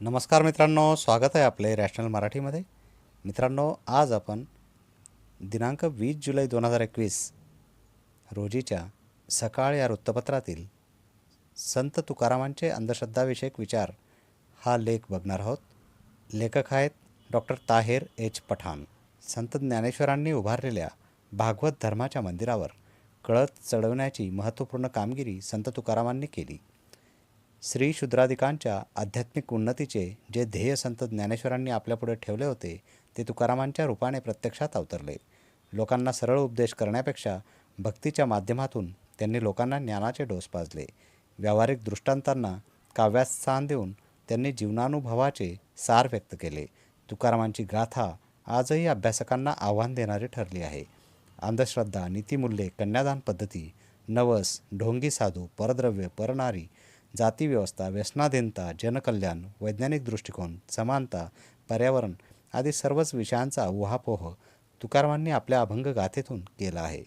नमस्कार मित्रांनो स्वागत आहे आपले रॅशनल मराठीमध्ये. मित्रांनो आज आपण दिनांक वीस जुलै दोन हजार एकवीस रोजीच्या सकाळ या वृत्तपत्रातील संत तुकारामांचे अंधश्रद्धाविषयक विचार हा लेख बघणार आहोत. लेखक आहेत डॉक्टर ताहेर एच. पठाण. संत ज्ञानेश्वरांनी उभारलेल्या भागवत धर्माच्या मंदिरावर कळत चढवण्याची महत्त्वपूर्ण कामगिरी संत तुकारामांनी केली. श्री शूद्राधिकांच्या आध्यात्मिक उन्नतीचे जे ध्येय संत ज्ञानेश्वरांनी आपल्यापुढे ठेवले होते ते तुकारामांच्या रूपाने प्रत्यक्षात अवतरले. लोकांना सरळ उपदेश करण्यापेक्षा भक्तीच्या माध्यमातून त्यांनी लोकांना ज्ञानाचे डोस पाजले. व्यावहारिक दृष्टांतांना काव्यात स्थान देऊन त्यांनी जीवनानुभवाचे सार व्यक्त केले. तुकारामांची गाथा आजही अभ्यासकांना आव्हान देणारी ठरली आहे. अंधश्रद्धा नीतिमूल्ये कन्यादान पद्धती नवस ढोंगी साधू परद्रव्य परनारी जातीव्यवस्था व्यसनाधीनता जनकल्याण वैज्ञानिक दृष्टिकोन समानता पर्यावरण आदी सर्वच विषयांचा उहापोह तुकारामांनी आपल्या अभंग गाथेतून केला आहे.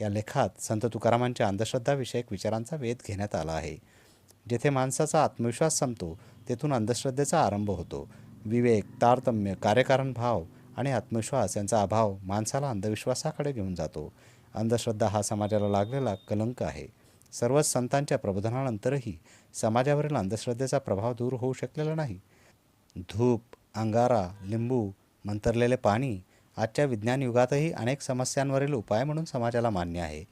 या लेखात संत तुकारामांच्या अंधश्रद्धाविषयक विचारांचा वेध घेण्यात आला आहे. जेथे माणसाचा आत्मविश्वास संपतो तेथून अंधश्रद्धेचा आरंभ होतो. विवेक तारतम्य कार्यकारण भाव आणि आत्मविश्वास यांचा अभाव माणसाला अंधविश्वासाकडे घेऊन जातो. अंधश्रद्धा हा समाजाला लागलेला कलंक आहे. सर्वच संतांच्या प्रबोधनानंतरही समाजावरील अंधश्रद्धेचा प्रभाव दूर होऊ शकलेला नाही. धूप अंगारा लिंबू मंतरलेले पाणी आजच्या विज्ञान युगातही अनेक समस्यांवरील उपाय म्हणून समाजाला मान्य आहे.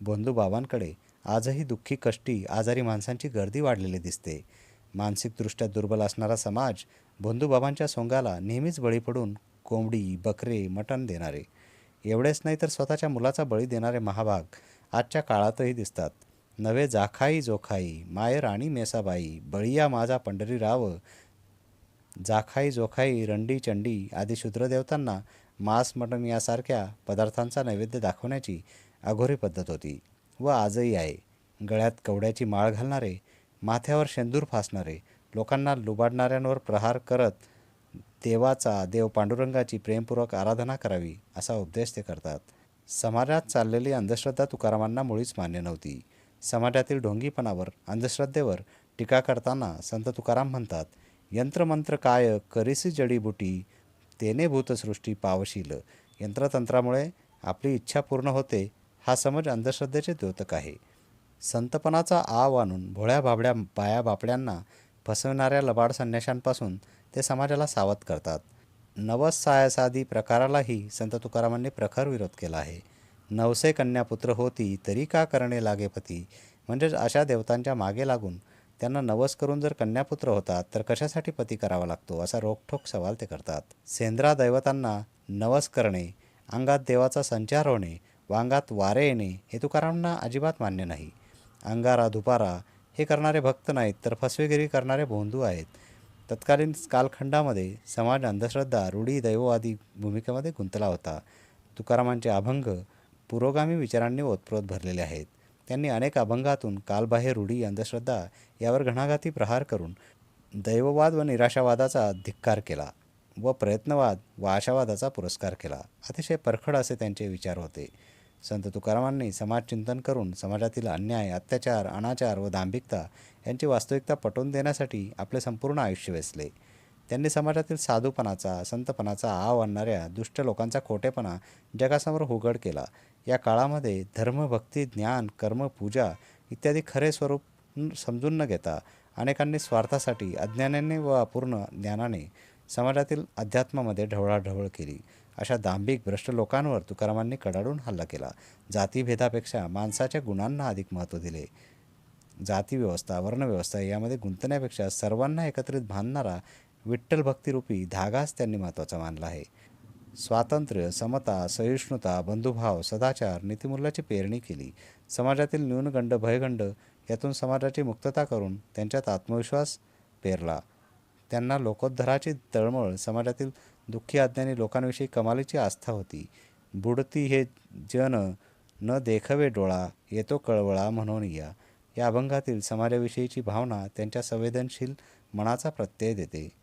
बंधूबाबांकडे आजही दुःखी कष्टी आजारी माणसांची गर्दी वाढलेली दिसते. मानसिकदृष्ट्या दुर्बल असणारा समाज बंधूबाबांच्या सोंगाला नेहमीच बळी पडून कोंबडी बकरे मटण देणारे. एवढेच नाही तर स्वतःच्या मुलाचा बळी देणारे महाभाग आजच्या काळातही दिसतात. नवे जाखाई जोखाई माय राणी मेसाबाई बळीया माझा पंढरी राव जाखाई जोखाई रंडी चंडी आदी शूद्रदेवतांना मांस मटण यासारख्या पदार्थांचा नैवेद्य दाखवण्याची अघोरी पद्धत होती व आजही आहे. गळ्यात कवड्याची माळ घालणारे माथ्यावर शेंदूर फासणारे लोकांना लुबाडणाऱ्यांवर प्रहार करत देवाचा देव पांडुरंगाची प्रेमपूर्वक आराधना करावी असा उपदेश ते करतात. समाजात चाललेली अंधश्रद्धा तुकारामांना मुळीच मान्य नव्हती. समाजातील ढोंगीपणावर अंधश्रद्धेवर टीका करताना संत तुकाराम म्हणतात यंत्रमंत्र काय करीसी जडीबुटी तेने भूतसृष्टी पावशील. यंत्रतंत्रामुळे आपली इच्छा पूर्ण होते हा समज अंधश्रद्धेचे द्योतक आहे. संतपणाचा आव आणून भोळ्या भाबड्या बाया बापड्यांना फसवणाऱ्या लबाड संन्याशांपासून ते समाजाला सावध करतात. नवसायासादी प्रकारालाही संत तुकारामांनी प्रखर विरोध केला आहे. नवसे कन्यापुत्र होती तरी का करणे लागे पती? म्हणजेच अशा देवतांच्या मागे लागून त्यांना नवस करून जर कन्यापुत्र होतात तर कशासाठी पती करावा लागतो? असा रोखठोक सवाल ते करतात. सेंद्रा दैवतांना नवस करणे अंगात देवाचा संचार होणे वांगात वारे येणे हे तुकारामांना अजिबात मान्य नाही. अंगारा दुपारा हे करणारे भक्त नाहीत तर फसवेगिरी करणारे भोंदू आहेत. तत्कालीन कालखंडामध्ये समाज अंधश्रद्धा रूढी दैववादी भूमिकेमध्ये गुंतला होता. तुकारामांचे अभंग पुरोगामी विचारांनी ओतप्रोत भरलेले आहेत. त्यांनी अनेक अभंगातून कालबाह्य रूढी अंधश्रद्धा यावर घणाघाती प्रहार करून दैववाद व निराशावादाचा धिक्कार केला व प्रयत्नवाद व आशावादाचा पुरस्कार केला. अतिशय परखड असे त्यांचे विचार होते. संत तुकारामांनी समाजचिंतन करून समाजातील अन्याय अत्याचार अनाचार व दांभिकता यांची वास्तविकता पटवून देण्यासाठी आपले संपूर्ण आयुष्य वेचले. त्यांनी समाजातील साधूपणाचा संतपणाचा आव आणणाऱ्या दुष्ट लोकांचा खोटेपणा जगासमोर उघड केला. या काळामध्ये धर्म भक्ती ज्ञान कर्म पूजा इत्यादी खरे स्वरूप समजून न घेता अनेकांनी स्वार्थासाठी अज्ञानाने व अपूर्ण ज्ञानाने समाजातील अध्यात्मामध्ये ढवळाढवळ केली. अशा दांभिक भ्रष्ट लोकांवर तुकारामांनी कडाडून हल्ला केला. जातीभेदापेक्षा माणसाच्या गुणांना अधिक महत्त्व दिले. जातीव्यवस्था वर्णव्यवस्था यामध्ये गुंतण्यापेक्षा सर्वांना एकत्रित बांधणारा विठ्ठल भक्तिरूपी धागाच त्यांनी महत्त्वाचा मानला आहे. स्वातंत्र्य समता सहिष्णुता बंधुभाव सदाचार नीतिमूल्याची पेरणी केली. समाजातील न्यूनगंड भयगंड यातून समाजाची मुक्तता करून त्यांच्यात आत्मविश्वास पेरला. त्यांना लोकोद्धाराची तळमळ समाजातील दुःखी अज्ञानी लोकांविषयी कमालीची आस्था होती. बुडती हे जन न देखवे डोळा येतो कळवळा म्हणून या. या अभंगातील समाजाविषयीची भावना त्यांच्या संवेदनशील मनाचा प्रत्यय देते.